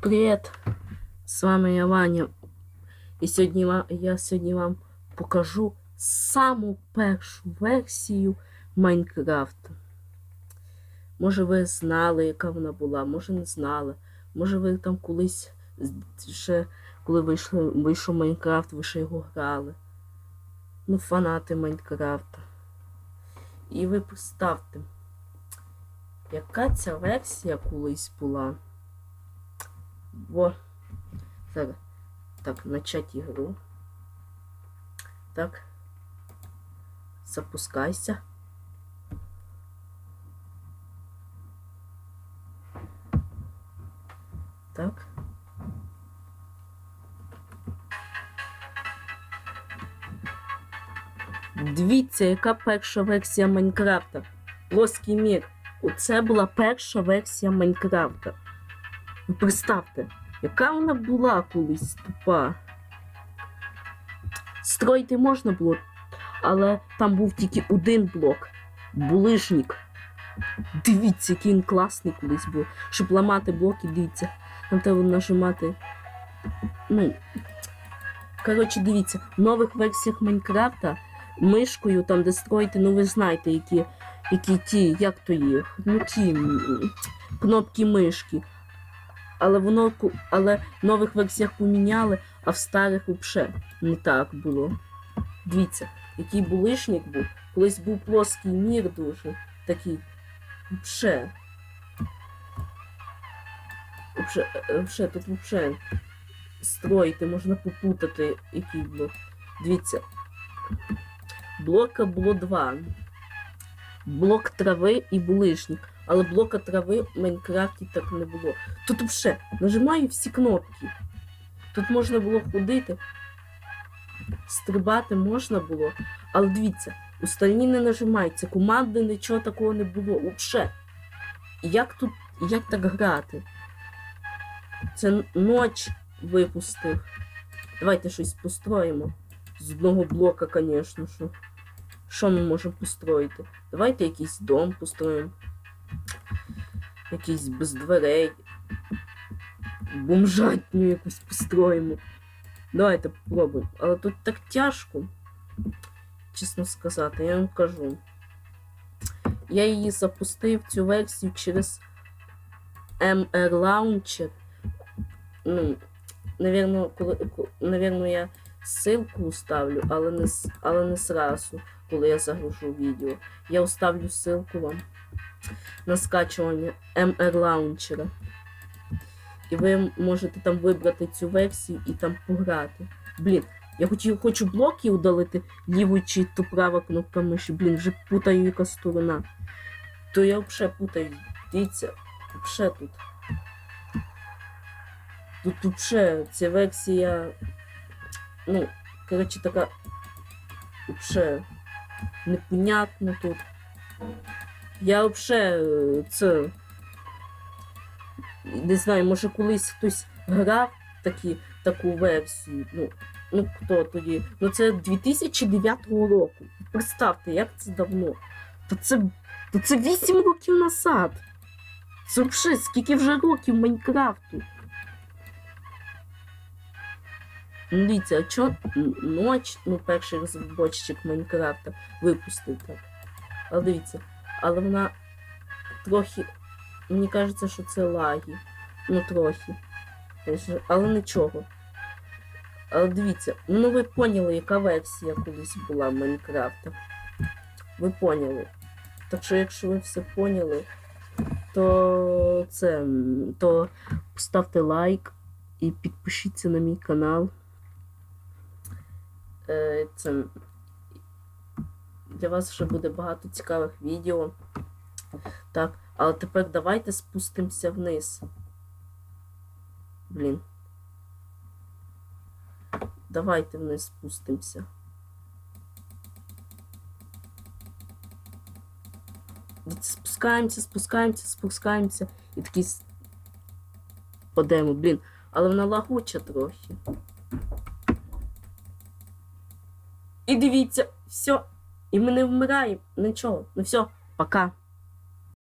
Привіт! З вами я Ваня. І сьогодні я сьогодні вам покажу саму першу версію Майнкрафта. Може ви знали, яка вона була, може не знали. Може ви там колись ще, коли вийшло, вийшов Майнкрафт, ви ще його грали. Ну, фанати Майнкрафта. І ви представте, яка ця версія колись була. Во. Так. Так, начать ігру. Так. Запускайся. Так. Дивіться, яка перша версія Майнкрафта. Плоский мір. Оце була перша версія Майнкрафта. Ви представте, яка вона була колись тупа. Строїти можна було, але там був тільки один блок. Булижник. Дивіться, який він класний колись був. Щоб ламати блоки, дивіться. Там треба нажимати. Ну. Коротше, дивіться, в нових версіях Майнкрафта мишкою, там, де строїти, ну ви знаєте, які, які ті, як то їх, ну ті кнопки мишки. Але воно але в нових версіях поміняли, а в старих взагалі не так було. Дивіться, який булишник був. Колись був плоский мір дуже такий. Вше. Вше, вше, тут вше строїти, можна попутати, який блок. Дивіться. Блока було два. Блок трави і булишник. Але блока трави в Майнкрафті так не було. Тут вже нажимаю всі кнопки. Тут можна було ходити, стрибати можна було. Але дивіться, остальні не нажимаються. Команди нічого такого не було. Вообще. Як тут, як так грати? Це ноч випустив. Давайте щось построїмо. З одного блока, звісно. Що ми можемо построїти? Давайте якийсь дом построїмо. Якийсь без дверей. Бомжатню якусь построїмо. Давайте попробуємо. Але тут так тяжко. Чесно сказати, я вам кажу. Я її запустив цю версію через MR Launcher. Ну, навірно, коли, навірно, я ссылку ставлю, але не, але не сразу, коли я загружу відео. Я оставлю ссылку вам на скачування MR Launcher. І ви можете там вибрати цю версію і там пограти. Блін, я хочу, хочу блоки удалити лівою чи то права кнопка миші. Блін, вже путаю яка сторона. То я взагалі путаю. Дивіться, взагалі тут. Тут взагалі ця версія. Ну, коротше, така. Взагалі непонятно тут. Я взагалі це. Не знаю, може колись хтось грав такі, таку версію. Ну, ну хто тоді? Ну це 2009 року. Представте, як це давно. То це, то це 8 років назад. Це взагалі, скільки вже років Майнкрафту. Ну, дивіться, а чо н- ноч, ну, перший розробочик Майнкрафта випустив так. Але дивіться, але вона трохи. Мені кажеться, що це лаги. Ну, трохи. Але нічого. Але дивіться, ну ви поняли, яка версія колись була Майнкрафта. Ви поняли. Так що, якщо ви все поняли, то це. то поставте лайк і підпишіться на мій канал. Це для вас ще буде багато цікавих відео. Так, але тепер давайте спустимося вниз. Блін. Давайте вниз спустимося. Спускаємося, спускаємося, спускаємося. І такий падемо, блін. Але вона лагуча трохи. І дивіться, все. І ми не вмираємо. Нічого. Ну все, пока.